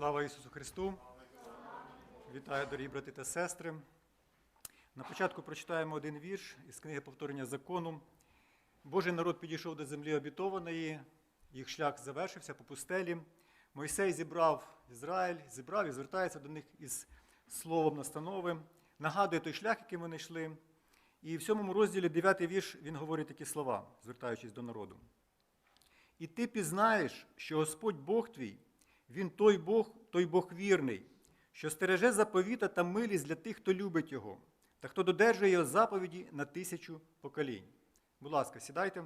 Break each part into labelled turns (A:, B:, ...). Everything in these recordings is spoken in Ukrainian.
A: Слава Ісусу Христу! Вітаю, дорогі брати та сестри. На початку прочитаємо один вірш із книги Повторення закону. Божий народ підійшов до землі обітованої, їх шлях завершився по пустелі. Мойсей зібрав Ізраїль, зібрав і звертається до них із словом настанови, нагадує той шлях, яким вони йшли. І в сьомому розділі, 9 вірш, він говорить такі слова, звертаючись до народу. І ти пізнаєш, що Господь Бог твій, Він той Бог, той Бог вірний, що стереже заповіта та милість для тих, хто любить Його, та хто додержує його заповіді на тисячу поколінь. Будь ласка, сідайте.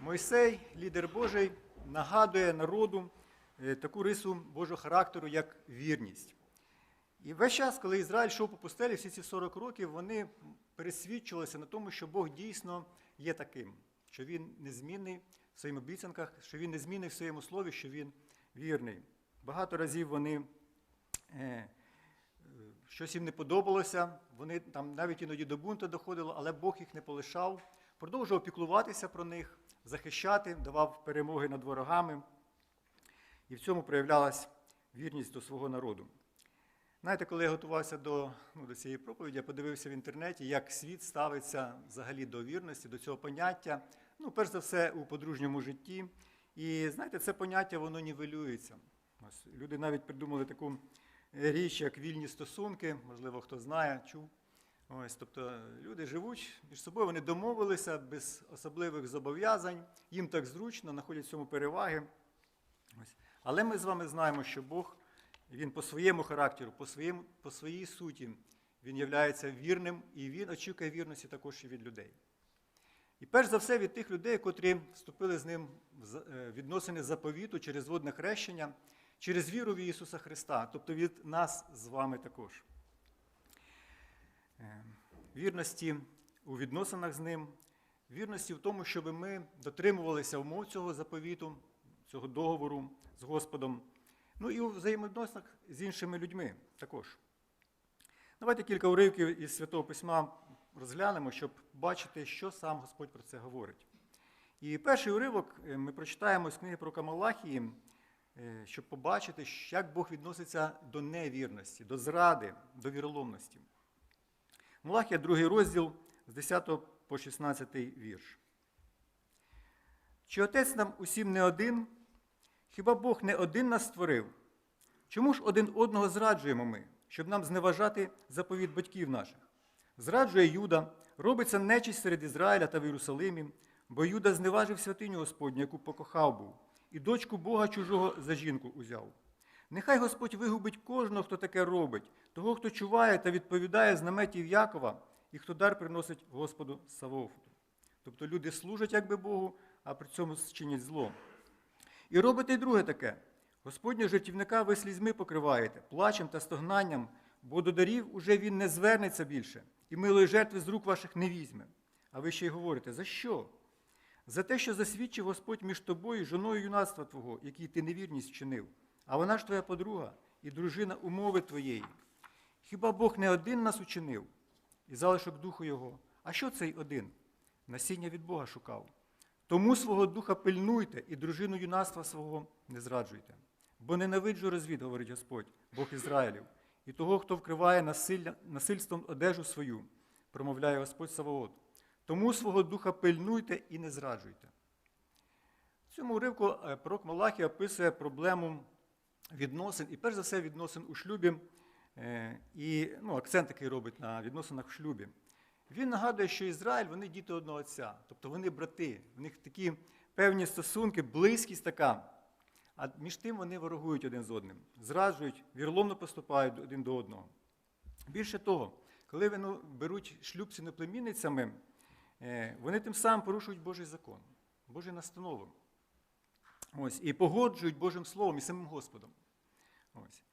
A: Мойсей, лідер Божий, нагадує народу е, таку рису Божого характеру, як вірність. І весь час, коли Ізраїль йшов по пустелі, всі ці 40 років, вони пересвідчилися на тому, що Бог дійсно є таким, що Він незмінний в своїх обіцянках, що Він незмінний в своєму слові, що Він вірний. Багато разів вони е, е, щось їм не подобалося, вони там навіть іноді до бунту доходило, але Бог їх не полишав, продовжував піклуватися про них, захищати, давав перемоги над ворогами. І в цьому проявлялась вірність до свого народу. Знаєте, коли я готувався до, ну, до цієї проповіді, я подивився в інтернеті, як світ ставиться взагалі до вірності, до цього поняття. Ну, перш за все, у подружньому житті. І знаєте, це поняття воно нівелюється. Ось, люди навіть придумали таку річ, як вільні стосунки, можливо, хто знає, чув. Ось, тобто люди живуть між собою, вони домовилися без особливих зобов'язань, їм так зручно, знаходять в цьому переваги. Ось. Але ми з вами знаємо, що Бог він по своєму характеру, по, своєму, по своїй суті, він є вірним і він очікує вірності також і від людей. І перш за все від тих людей, котрі вступили з ним в е, відносини заповіту через водне хрещення, через віру в Ісуса Христа, тобто від нас з вами також. Е, Вірності у відносинах з ним, вірності в тому, щоб ми дотримувалися умов цього заповіту, цього договору з Господом. Ну і у взаємовідносинах з іншими людьми також. Давайте кілька уривків із Святого Письма розглянемо, щоб бачити, що сам Господь про це говорить. І перший уривок е, ми прочитаємо з книги про Камалахії, е, щоб побачити, як Бог відноситься до невірності, до зради, до віроломності. Малахія, другий розділ з 10 по 16 вірш. Чи отець нам усім не один? Хіба Бог не один нас створив? Чому ж один одного зраджуємо ми, щоб нам зневажати заповіт батьків наших? Зраджує Юда, робиться нечість серед Ізраїля та в Єрусалимі, бо Юда зневажив святиню Господню, яку покохав був, і дочку Бога чужого за жінку узяв. Нехай Господь вигубить кожного, хто таке робить, того, хто чуває та відповідає з наметів Якова, і хто дар приносить Господу Савофту. Тобто люди служать якби Богу, а при цьому чинять зло. І робите й друге таке: Господнього жертівника ви слізьми покриваєте, плачем та стогнанням, бо до дарів уже він не звернеться більше, і милої жертви з рук ваших не візьме. А ви ще й говорите, за що? За те, що засвідчив Господь між тобою і жоною юнацтва Твого, який ти невірність вчинив, а вона ж твоя подруга і дружина умови твоєї. Хіба Бог не один нас учинив і залишок духу Його? А що цей один? Насіння від Бога шукав. Тому свого духа пильнуйте і дружину юнацтва свого не зраджуйте. Бо ненавиджу розвід, говорить Господь, Бог Ізраїлів, і того, хто вкриває насилля, насильством одежу свою, промовляє Господь Савоот. Тому свого духа пильнуйте і не зраджуйте. В цьому уривку е, пророк Малахій описує проблему відносин, і перш за все відносин у шлюбі, е, і ну, акцент такий робить на відносинах в шлюбі. Він нагадує, що Ізраїль вони діти одного отця, тобто вони брати, в них такі певні стосунки, близькість така. А між тим вони ворогують один з одним, зраджують, вірломно поступають один до одного. Більше того, коли вони беруть шлюб з іноплемінницями, е, вони тим самим порушують Божий закон, Божі настанови. Ось, І погоджують Божим Словом і самим Господом. Ось.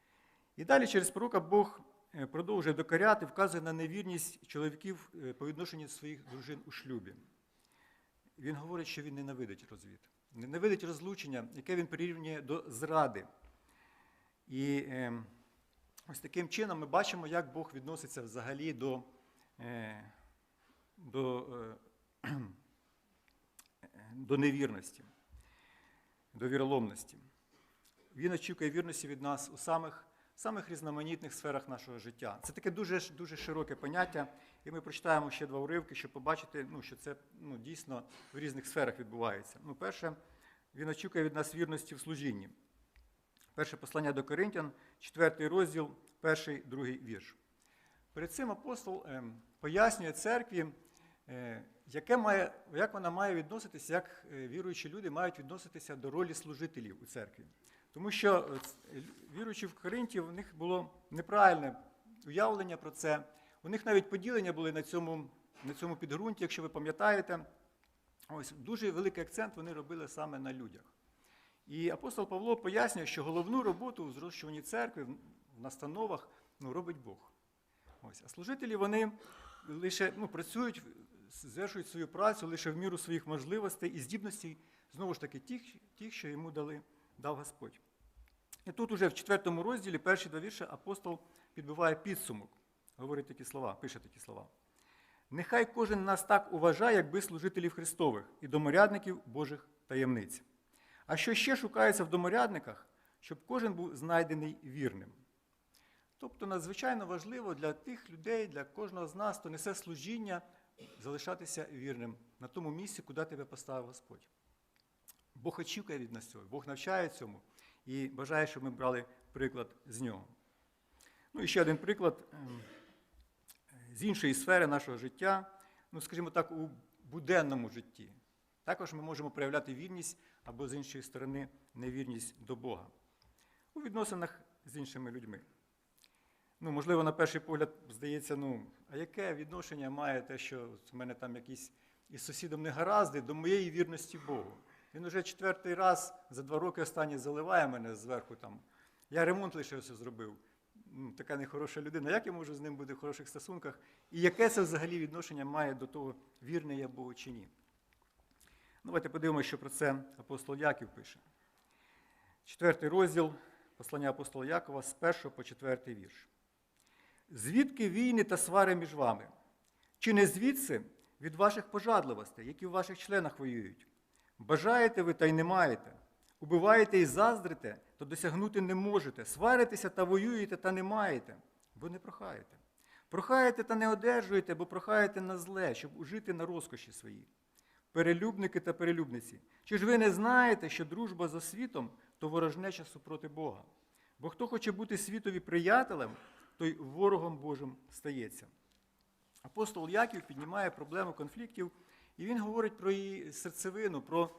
A: І далі через пророка Бог е, продовжує докоряти, вказує на невірність чоловіків е, по відношенню своїх дружин у шлюбі. Він говорить, що він ненавидить розвід, ненавидить розлучення, яке він прирівнює до зради. І е, ось таким чином ми бачимо, як Бог відноситься взагалі до, е, до, е, до невірності, до віроломності. Він очікує вірності від нас у самих, самих різноманітних сферах нашого життя. Це таке дуже, дуже широке поняття, і ми прочитаємо ще два уривки, щоб побачити, ну, що це ну, дійсно в різних сферах відбувається. Ну, перше, він очікує від нас вірності в служінні. Перше послання до Коринтян, 4 розділ, перший, другий вірш. Перед цим апостол ем, пояснює церкві, е, яке має, як вона має відноситися, як е, віруючі люди мають відноситися до ролі служителів у церкві. Тому що е, віруючі в Коринті, в них було неправильне уявлення про це. У них навіть поділення були на цьому, на цьому підґрунті, якщо ви пам'ятаєте. Ось дуже великий акцент вони робили саме на людях. І апостол Павло пояснює, що головну роботу у зрощуванні церкви в- настановах ну, робить Бог. Ось. А служителі вони лише ну, працюють, звершують свою працю лише в міру своїх можливостей і здібностей, знову ж таки, тих, тих що йому дали, дав Господь. І тут уже в четвертому розділі, перші два вірші, апостол підбиває підсумок, говорить такі слова, пише такі слова. Нехай кожен нас так уважає, якби служителів Христових і доморядників Божих таємниць. А що ще шукається в доморядниках, щоб кожен був знайдений вірним. Тобто надзвичайно важливо для тих людей, для кожного з нас, хто несе служіння, залишатися вірним на тому місці, куди тебе поставив Господь. Бог очікує від нас цього, Бог навчає цьому і бажає, щоб ми брали приклад з нього. Ну і ще один приклад ем, з іншої сфери нашого життя, ну, скажімо так, у буденному житті. Також ми можемо проявляти вірність або з іншої сторони невірність до Бога у відносинах з іншими людьми. Ну, можливо, на перший погляд здається, ну, а яке відношення має те, що в мене там якісь із сусідом не гаразди до моєї вірності Богу? Він уже четвертий раз за два роки останні заливає мене зверху там. Я ремонт лише все зробив. Така нехороша людина. Як я можу з ним бути в хороших стосунках? І яке це взагалі відношення має до того, вірний я Богу чи ні? Ну, Давайте подивимося, що про це апостол Яків пише. Четвертий розділ послання апостола Якова з 1 по 4 вірш. Звідки війни та свари між вами? Чи не звідси від ваших пожадливостей, які в ваших членах воюють? Бажаєте ви та й не маєте, убиваєте і заздрите, то досягнути не можете, сваритеся та воюєте та не маєте, бо не прохаєте. Прохаєте та не одержуєте, бо прохаєте на зле, щоб ужити на розкоші свої. Перелюбники та перелюбниці, чи ж ви не знаєте, що дружба за світом то ворожнеча супроти Бога? Бо хто хоче бути світові приятелем, той ворогом Божим стається. Апостол Яків піднімає проблему конфліктів, і він говорить про її серцевину, про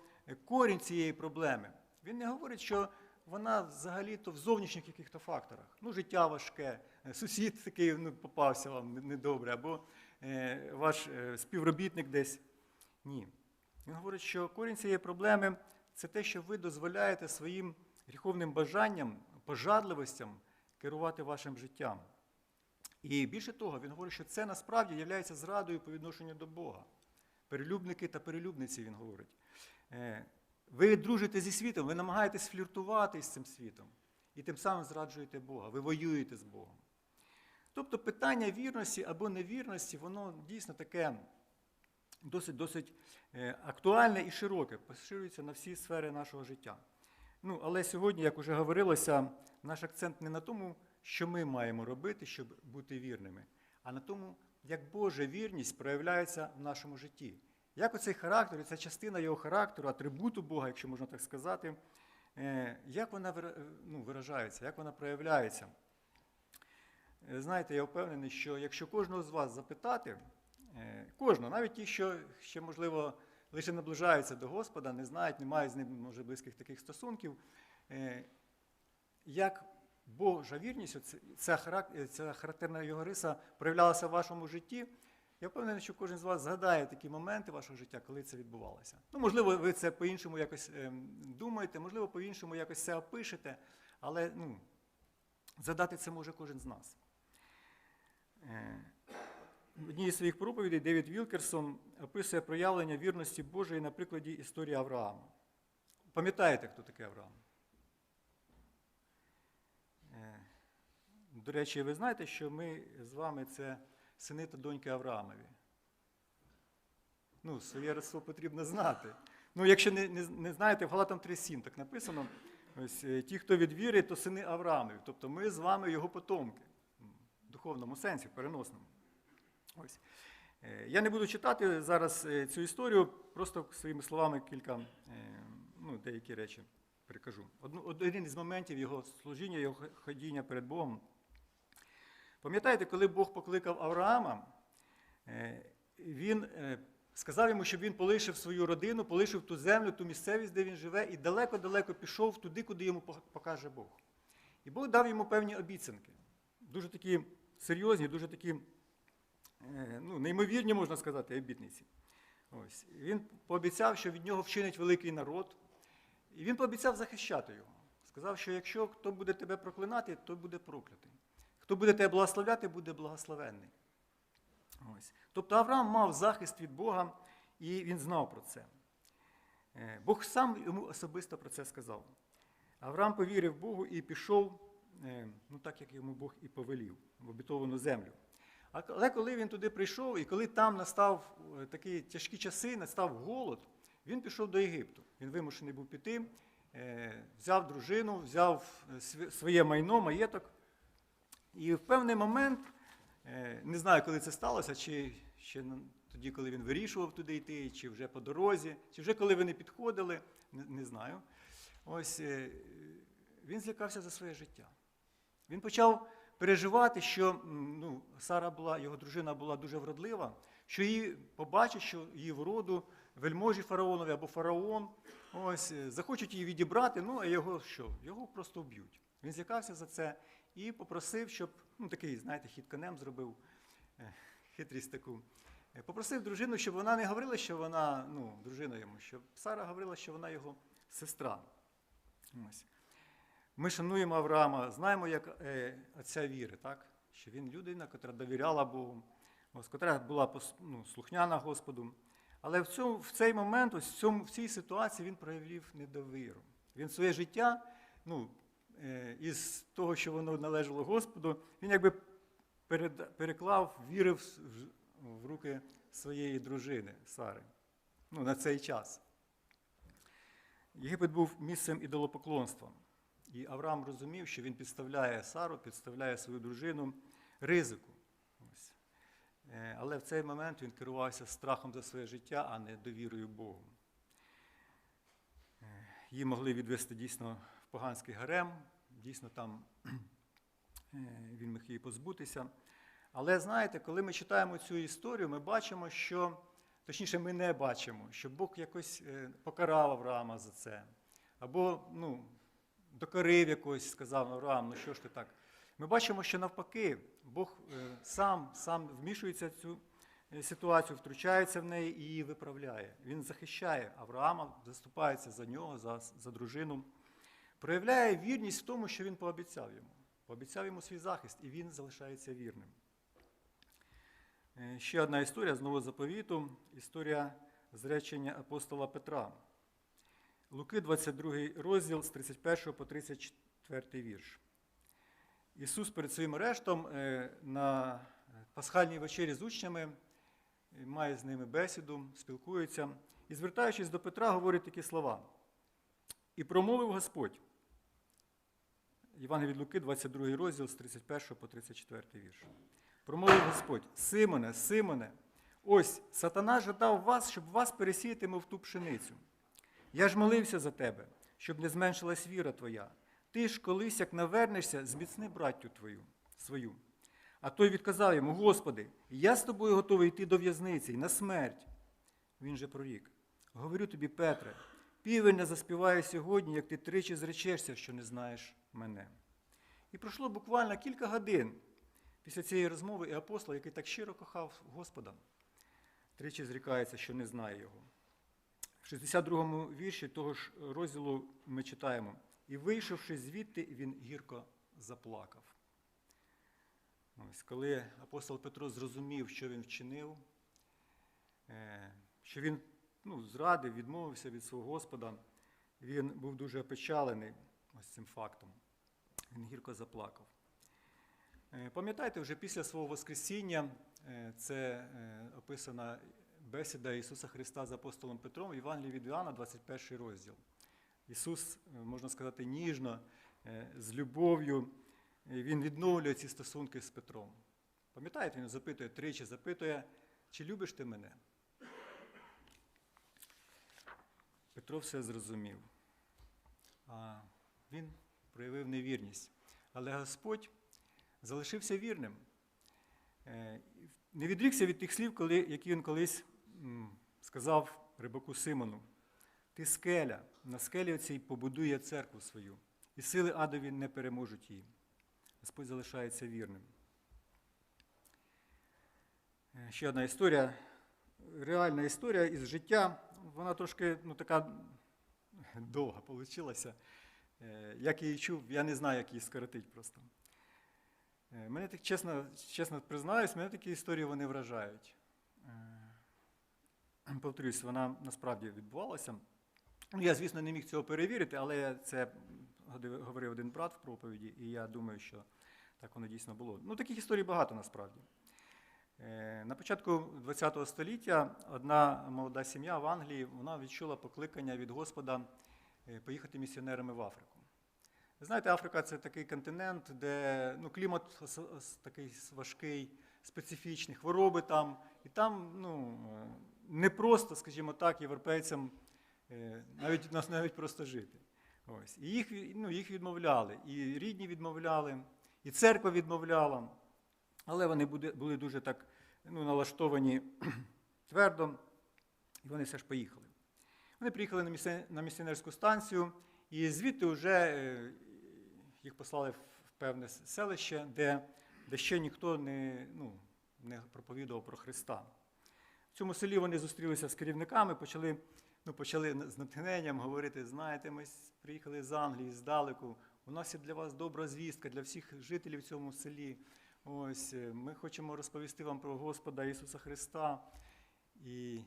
A: корінь цієї проблеми. Він не говорить, що вона взагалі-то в зовнішніх яких-то факторах. Ну, життя важке, е, сусід такий ну, попався вам недобре, або е, ваш е, співробітник десь. Ні. Він говорить, що корінь цієї проблеми це те, що ви дозволяєте своїм гріховним бажанням, пожадливостям керувати вашим життям. І більше того, він говорить, що це насправді є зрадою по відношенню до Бога. Перелюбники та перелюбниці, він говорить. Ви дружите зі світом, ви намагаєтесь фліртувати з цим світом. І тим самим зраджуєте Бога, ви воюєте з Богом. Тобто питання вірності або невірності, воно дійсно таке досить досить е, актуальне і широке, поширюється на всі сфери нашого життя. Ну, але сьогодні, як вже говорилося, наш акцент не на тому, що ми маємо робити, щоб бути вірними, а на тому, як Божа вірність проявляється в нашому житті. Як оцей характер, ця частина його характеру, атрибуту Бога, якщо можна так сказати, е, як вона ну, виражається, як вона проявляється. Е, Знаєте, я впевнений, що якщо кожного з вас запитати, е, кожного, навіть ті, що ще, можливо, лише наближаються до Господа, не знають, не мають з ним, може, близьких таких стосунків, е, як Божа вірність, е, ця характерна його риса проявлялася в вашому житті, я впевнений, що кожен з вас згадає такі моменти вашого життя, коли це відбувалося. Ну, можливо, ви це по-іншому якось ем, думаєте, можливо, по-іншому якось це опишете, але ну, задати це може кожен з нас. Е, В одній із своїх проповідей Девід Вілкерсон описує проявлення вірності Божої на прикладі історії Авраама. Пам'ятаєте, хто такий Авраам? Е, До речі, ви знаєте, що ми з вами це сини та доньки Авраамові. Ну, своє родство потрібно знати. Ну, якщо не, не, не знаєте, в Галатам 3.7 так написано, Ось е, ті, хто від віри, то сини Авраамові. Тобто ми з вами його потомки. В духовному сенсі, в переносному. Ось. Е, Я не буду читати зараз е, цю історію, просто своїми словами кілька, ну, деякі речі перекажу. Один із моментів його служіння, його ходіння перед Богом. Пам'ятаєте, коли Бог покликав Авраама, е, він е, сказав йому, щоб він полишив свою родину, полишив ту землю, ту місцевість, де він живе, і далеко-далеко пішов туди, куди йому покаже Бог. І Бог дав йому певні обіцянки. Дуже такі серйозні, дуже такі е, ну, неймовірні, можна сказати, обітниці. Ось. Він пообіцяв, що від нього вчинить великий народ, і він пообіцяв захищати його. Сказав, що якщо хто буде тебе проклинати, то буде проклятий. Хто буде тебе благословляти, буде благословенний. Ось. Тобто Авраам мав захист від Бога, і він знав про це. Е, Бог сам йому особисто про це сказав. Авраам повірив Богу і пішов, е, ну так як йому Бог і повелів, в обітовану землю. Але коли він туди прийшов, і коли там настав е, такі тяжкі часи, настав голод, він пішов до Єгипту. Він вимушений був піти, взяв дружину, взяв своє майно, маєток. І в певний момент, е, не знаю, коли це сталося, чи ще тоді, коли він вирішував туди йти, чи вже по дорозі, чи вже коли вони підходили, не, знаю. Ось е, він злякався за своє життя. Він почав переживати, що ну, Сара була, його дружина була дуже вродлива, що її побачить, що її вроду вельможі фараонові або фараон ось, е, захочуть її відібрати, ну а його що? Його просто вб'ють. Він злякався за це і попросив, щоб ну, такий, знаєте, хід конем зробив, е, хитрість таку. Е, Попросив дружину, щоб вона не говорила, що вона ну, дружина йому, щоб Сара говорила, що вона його сестра. Ось. Ми шануємо Авраама, знаємо, як е, отця віри, так? що він людина, яка довіряла Богу, ось, котра була ну, слухняна Господу. Але в, цьому, в цей момент, ось в, цьому, в цій ситуації він проявив недовіру. Він своє життя, ну, із того, що воно належало Господу, він якби переклав, вірив в, руки своєї дружини Сари ну, на цей час. Єгипет був місцем ідолопоклонства. І Авраам розумів, що він підставляє Сару, підставляє свою дружину ризику. Ось. Е, Але в цей момент він керувався страхом за своє життя, а не довірою Богу. Е, Її могли відвести дійсно поганський гарем, дійсно там е, він міг її позбутися. Але знаєте, коли ми читаємо цю історію, ми бачимо, що, точніше, ми не бачимо, що Бог якось е, покарав Авраама за це. Або ну, докорив якось, сказав Авраам, ну що ж ти так. Ми бачимо, що навпаки, Бог е, сам, сам вмішується в цю ситуацію, втручається в неї і її виправляє. Він захищає Авраама, заступається за нього, за, за дружину, проявляє вірність в тому, що він пообіцяв йому. Пообіцяв йому свій захист, і він залишається вірним. Е, Ще одна історія з Нового заповіту, історія зречення апостола Петра. Луки, 22 розділ з 31 по 34 вірш. Ісус перед своїм арештом е, на пасхальній вечері з учнями е, має з ними бесіду, спілкується і, звертаючись до Петра, говорить такі слова. І промовив Господь. Євангелій від Луки, 22 розділ з 31 по 34 вірш. Промовив Господь: Симоне, Симоне, ось сатана жадав вас, щоб вас пересіяти, мов ту пшеницю. Я ж молився за тебе, щоб не зменшилась віра твоя. Ти ж колись, як навернешся, зміцни браттю твою свою. А той відказав йому: Господи, я з тобою готовий йти до в'язниці і на смерть. Він же прорік. Говорю тобі, Петре, півень не заспіває сьогодні, як ти тричі зречешся, що не знаєш мене. І пройшло буквально кілька годин після цієї розмови, і апостол, який так щиро кохав Господа, тричі зрікається, що не знає його. В 62-му вірші того ж розділу ми читаємо: І вийшовши звідти, він гірко заплакав. Ось, коли апостол Петро зрозумів, що він вчинив, е, що він ну, зрадив, відмовився від свого Господа, він був дуже опечалений ось цим фактом. Він гірко заплакав. Е, Пам'ятаєте, вже після свого Воскресіння е, це е, описана бесіда Ісуса Христа з апостолом Петром в Євангелії від Іоанна, 21 розділ. Ісус, можна сказати, ніжно, з любов'ю, Він відновлює ці стосунки з Петром. Пам'ятаєте, він запитує тричі, запитує, чи любиш ти мене? Петро все зрозумів. А він проявив невірність. Але Господь залишився вірним. Е, Не відрікся від тих слів, які він колись сказав рибаку Симону. Ти скеля, на скелі оцій побудує церкву свою, і сили адові не переможуть її. Господь залишається вірним. Е, Ще одна історія, реальна історія із життя. Вона трошки ну, така довга вийшла. Як я її чув, я не знаю, як її скоротити просто. Е, Мене так чесно, чесно признаюсь, мене такі історії вони вражають. Е, Повторюсь, вона насправді відбувалася. Ну, Я, звісно, не міг цього перевірити, але це говорив один брат в проповіді, і я думаю, що так воно дійсно було. Ну, таких історій багато насправді. Е, На початку ХХ століття одна молода сім'я в Англії вона відчула покликання від Господа е, поїхати місіонерами в Африку. Ви знаєте, Африка це такий континент, де ну, клімат такий важкий, специфічний, хвороби там. І там ну, е, не просто, скажімо так, європейцям е, навіть, нас навіть просто жити. Ось. І їх, ну, їх відмовляли, і рідні відмовляли, і церква відмовляла. Але вони були дуже так ну, налаштовані твердо, і вони все ж поїхали. Вони приїхали на, місце, на місіонерську станцію, і звідти вже е, їх послали в певне селище, де, де ще ніхто не, ну, не проповідував про Христа. В цьому селі вони зустрілися з керівниками, почали, ну, почали з натхненням говорити: знаєте, ми приїхали з Англії, здалеку. У нас є для вас добра звістка, для всіх жителів в цьому селі. Ось е, ми хочемо розповісти вам про Господа Ісуса Христа. І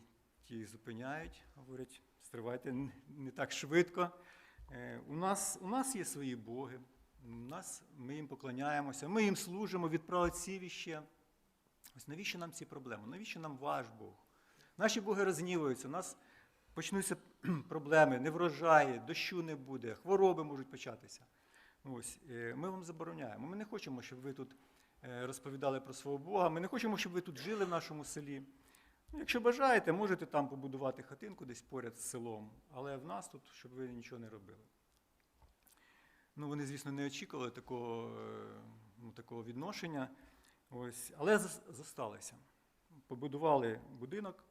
A: ті зупиняють, говорять, стривайте не так швидко. Е, У нас, у нас є свої боги, у нас, ми їм поклоняємося, ми їм служимо від праотців іще. Ось навіщо нам ці проблеми? Навіщо нам ваш Бог? Наші боги розніваються, у нас почнуться проблеми, неврожаї, дощу не буде, хвороби можуть початися. Ось, е, ми вам забороняємо. Ми не хочемо, щоб ви тут е, розповідали про свого Бога. Ми не хочемо, щоб ви тут жили в нашому селі. Якщо бажаєте, можете там побудувати хатинку десь поряд з селом, але в нас тут, щоб ви нічого не робили. Ну, вони, звісно, не очікували такого, е, ну, такого відношення, ось, але зосталися. Побудували будинок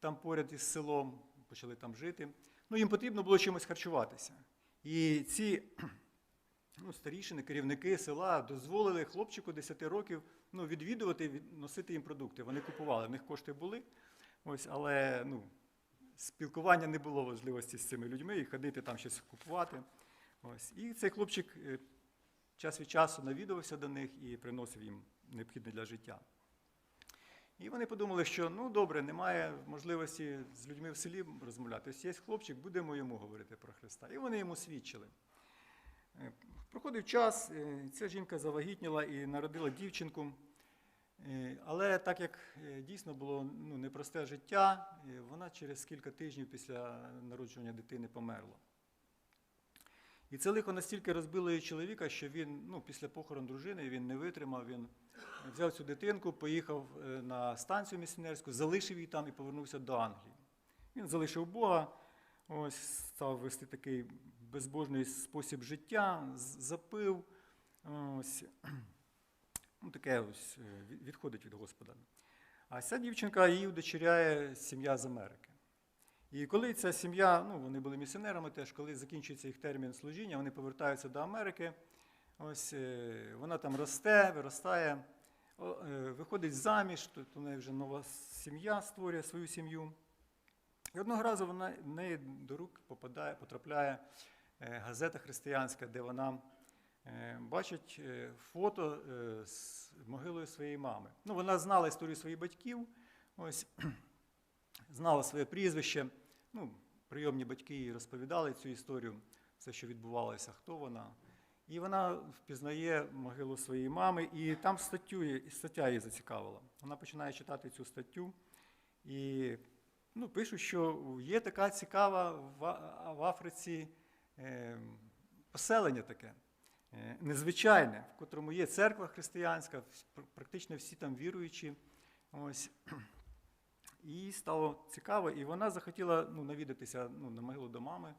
A: там поряд із селом, почали там жити. Ну, їм потрібно було чимось харчуватися. І ці ну, старішини, керівники села дозволили хлопчику 10 років ну, відвідувати, від- носити їм продукти. Вони купували, в них кошти були, ось, але ну, спілкування не було можливості з цими людьми і ходити там щось купувати. Ось. І цей хлопчик е, час від часу навідувався до них і приносив їм необхідне для життя. І вони подумали, що ну добре, немає можливості з людьми в селі розмовляти. Ось є хлопчик, будемо йому говорити про Христа. І вони йому свідчили. Проходив час, е, ця жінка завагітніла і народила дівчинку. Е, Але так як е, дійсно було ну, непросте життя, вона через кілька тижнів після народження дитини померла. І це лихо настільки розбило її чоловіка, що він ну, після похорон дружини він не витримав, він взяв цю дитинку, поїхав на станцію місіонерську, залишив її там і повернувся до Англії. Він залишив Бога, ось став вести такий безбожний спосіб життя, запив, ось, ну, таке ось е, відходить від Господа. А ця дівчинка її удочеряє сім'я з Америки. І коли ця сім'я, ну вони були місіонерами теж, коли закінчується їх термін служіння, вони повертаються до Америки. Ось е, вона там росте, виростає, е, виходить заміж, тут у неї вже нова сім'я створює свою сім'ю. І одного разу вона, в неї до рук попадає, потрапляє газета християнська, де вона е, бачить е, фото е, з могилою своєї мами. Ну, вона знала історію своїх батьків, ось, знала своє прізвище. Ну, прийомні батьки їй розповідали цю історію, все, що відбувалося, хто вона. І вона впізнає могилу своєї мами, і там статтю, стаття її зацікавила. Вона починає читати цю статтю, і ну, пишуть, що є така цікава в, Африці е, поселення таке е, незвичайне, в котрому є церква християнська, практично всі там віруючі. Ось. І стало цікаво, і вона захотіла ну, навідатися ну, на могилу до мами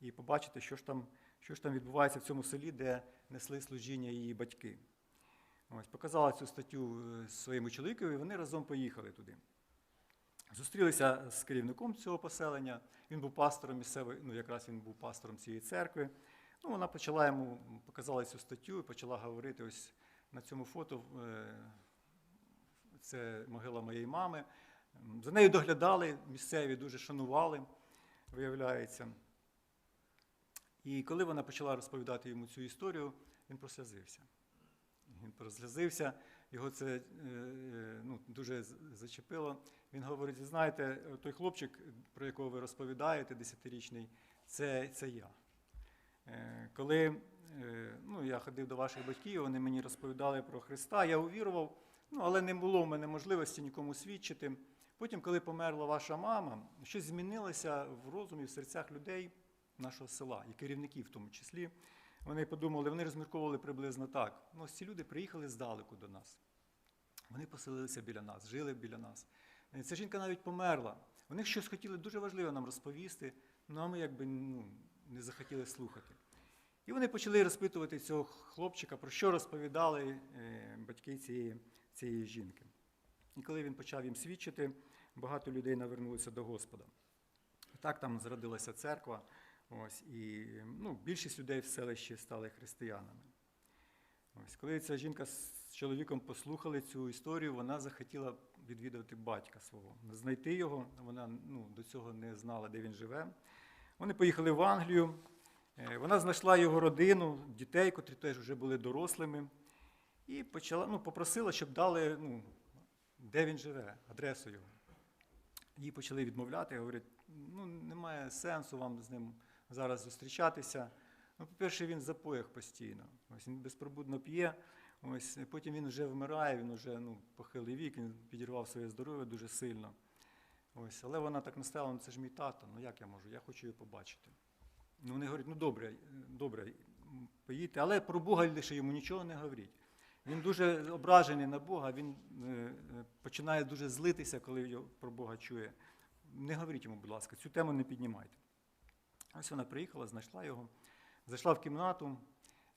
A: і побачити, що ж, там, що ж там відбувається в цьому селі, де несли служіння її батьки. Ось, показала цю статтю е, своєму чоловікові, і вони разом поїхали туди. Зустрілися з керівником цього поселення. Він був пастором місцевої, ну якраз він був пастором цієї церкви. Ну, вона почала йому показала цю статтю і почала говорити ось на цьому фото. е, Це могила моєї мами. За нею доглядали, місцеві дуже шанували, виявляється. І коли вона почала розповідати йому цю історію, він прослязився. Він прослязився, його це е, е, ну, дуже зачепило. Він говорить: знаєте, той хлопчик, про якого ви розповідаєте, десятирічний, це, це я. Е, Коли ну, я ходив до ваших батьків, вони мені розповідали про Христа, я увірував, ну, але не було в мене можливості нікому свідчити. Потім, коли померла ваша мама, щось змінилося в розумі, в серцях людей нашого села, і керівників в тому числі. Вони подумали, вони розмірковували приблизно так. Ну, ці люди приїхали здалеку до нас. Вони поселилися біля нас, жили біля нас. Е, Ця жінка навіть померла. Вони щось хотіли дуже важливе нам розповісти, ну а ми якби ну, не захотіли слухати. І вони почали розпитувати цього хлопчика, про що розповідали е, батьки цієї, цієї жінки. І коли він почав їм свідчити, багато людей навернулися до Господа. Так там зродилася церква, ось, і ну, більшість людей в селищі стали християнами. Ось, коли ця жінка з чоловіком послухали цю історію, вона захотіла відвідувати батька свого, знайти його. Вона ну, до цього не знала, де він живе. Вони поїхали в Англію. Е, Вона знайшла його родину, дітей, котрі теж вже були дорослими, і почала, ну, попросила, щоб дали, ну, де він живе, адресу його. Їй почали відмовляти, говорять, ну, немає сенсу вам з ним зараз зустрічатися. Ну, по-перше, він в запоях постійно. Ось він безпробудно п'є. Ось потім він вже вмирає, він вже ну, похилий вік, він підірвав своє здоров'я дуже сильно. Ось, але вона так настояла, ну це ж мій тато, ну як я можу? Я хочу його побачити. Ну, вони говорять, ну добре, добре, поїдьте, але про Бога лише йому нічого не говоріть. Він дуже ображений на Бога, він е, е, починає дуже злитися, коли його про Бога чує. Не говоріть йому, будь ласка, цю тему не піднімайте. Ось вона приїхала, знайшла його, зайшла в кімнату,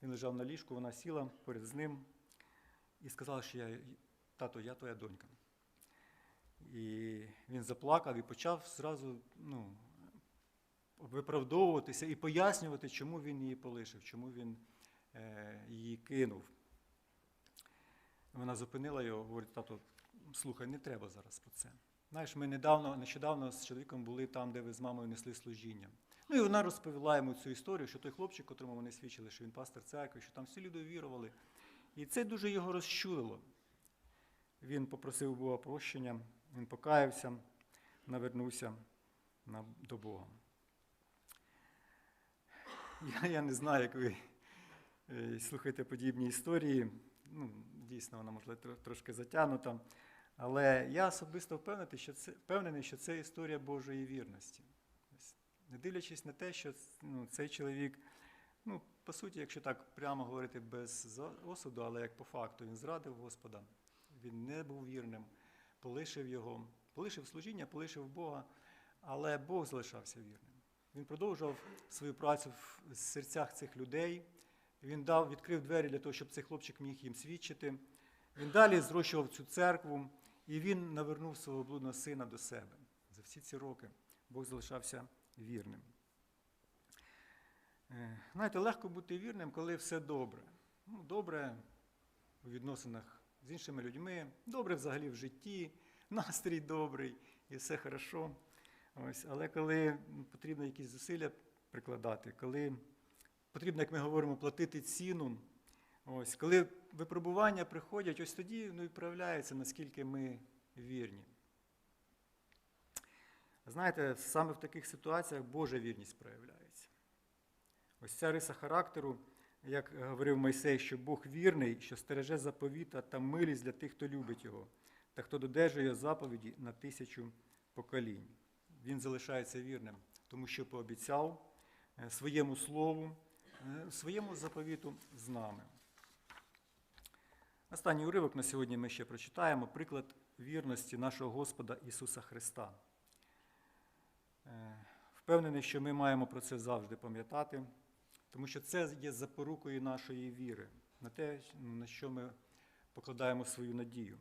A: він лежав на ліжку, вона сіла поряд з ним і сказала, що я, тато, я твоя донька. І він заплакав і почав зразу ну, виправдовуватися і пояснювати, чому він її полишив, чому він е, її кинув. Вона зупинила його, говорить, тато, слухай, не треба зараз про це. Знаєш, ми недавно, нещодавно з чоловіком були там, де ви з мамою несли служіння. Ну і вона розповіла йому цю історію, що той хлопчик, котрому вони свідчили, що він пастор церкви, що там всі люди вірували. І це дуже його розчулило. Він попросив Бога прощення, він покаявся, навернувся на, до Бога. Я, я не знаю, як ви е, слухаєте подібні історії. Ну, дійсно, вона можливо трошки затягнута. Але я особисто впевнений, що це, впевнений, що це історія Божої вірності. Не дивлячись на те, що ну, цей чоловік, ну, по суті, якщо так прямо говорити без осуду, але як по факту, він зрадив Господа, він не був вірним, полишив його, полишив служіння, полишив Бога, але Бог залишався вірним. Він продовжував свою працю в серцях цих людей. Він дав, відкрив двері для того, щоб цей хлопчик міг їм свідчити. Він далі зрощував цю церкву, і він навернув свого блудного сина до себе. За всі ці роки Бог залишався вірним. Е, Знаєте, легко бути вірним, коли все добре. Ну, добре у відносинах з іншими людьми, добре взагалі в житті, настрій добрий і все хорошо. Ось, але коли потрібно якісь зусилля прикладати, коли потрібно, як ми говоримо, платити ціну, ось, коли випробування приходять, ось тоді ну, і проявляється, наскільки ми вірні. Знаєте, саме в таких ситуаціях Божа вірність проявляється. Ось ця риса характеру, як говорив Мойсей, що Бог вірний, що стереже заповіта та милість для тих, хто любить його, та хто додержує заповіді на тисячу поколінь. Він залишається вірним, тому що пообіцяв, е, своєму слову, е, своєму заповіту з нами. Останній уривок на сьогодні ми ще прочитаємо приклад вірності нашого Господа Ісуса Христа. Е, Впевнений, що ми маємо про це завжди пам'ятати, тому що це є запорукою нашої віри, на те, на що ми покладаємо свою надію.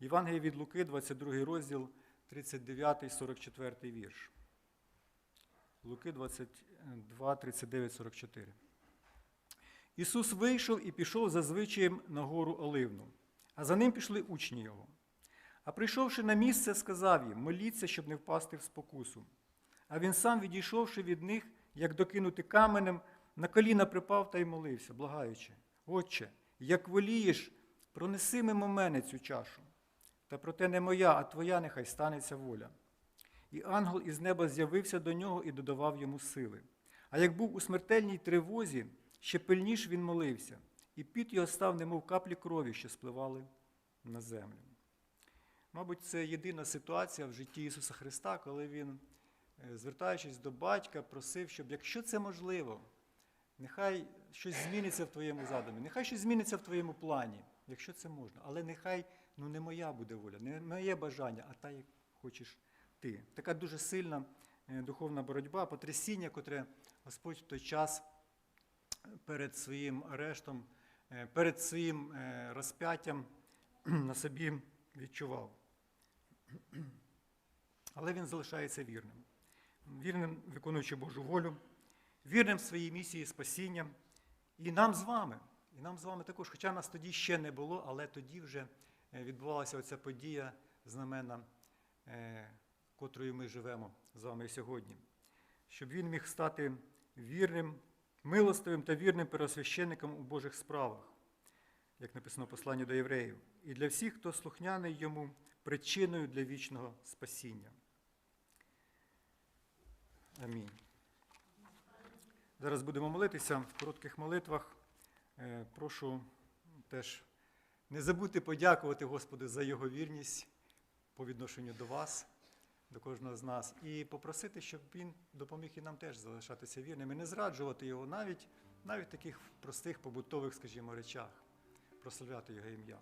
A: Євангеліє від Луки, 22 розділ, 39, 44 вірш. Луки 22, 39, 44. Ісус вийшов і пішов за звичаєм на гору Оливну, а за ним пішли учні його. А прийшовши на місце, сказав їм: моліться, щоб не впасти в спокусу. А він сам, відійшовши від них, як докинути каменем, на коліна припав та й молився, благаючи: Отче, як волієш, пронеси мимо мене цю чашу. Та проте не моя, а твоя нехай станеться воля. І ангел із неба з'явився до нього і додавав йому сили. А як був у смертельній тривозі, ще пильніш він молився, і піт його став, немов каплі крові, що спливали на землю. Мабуть, це єдина ситуація в житті Ісуса Христа, коли Він, звертаючись до батька, просив, щоб, якщо це можливо, нехай щось зміниться в твоєму задумі, нехай щось зміниться в твоєму плані, якщо це можна. Але нехай ну, не моя буде воля, не моє бажання, а та, як хочеш ти. Така дуже сильна е, духовна боротьба, потрясіння, котре Господь в той час перед своїм арештом, е, перед своїм е, розп'яттям на собі відчував. Але він залишається вірним. Вірним, виконуючи Божу волю, вірним своїй місії спасіння. І нам з вами. І нам з вами також, хоча нас тоді ще не було, але тоді вже е, відбувалася оця подія знамена, е, котрою ми живемо з вами сьогодні. Щоб він міг стати вірним, милостивим та вірним первосвященником у Божих справах, як написано в посланні до євреїв, і для всіх, хто слухняний йому причиною для вічного спасіння. Амінь. Зараз будемо молитися в коротких молитвах. Е, Прошу теж не забудьте подякувати Господу за його вірність по відношенню до вас, до кожного з нас, і попросити, щоб він допоміг і нам теж залишатися вірними, не зраджувати його навіть, навіть в таких простих побутових, скажімо, речах, прославляти його ім'я.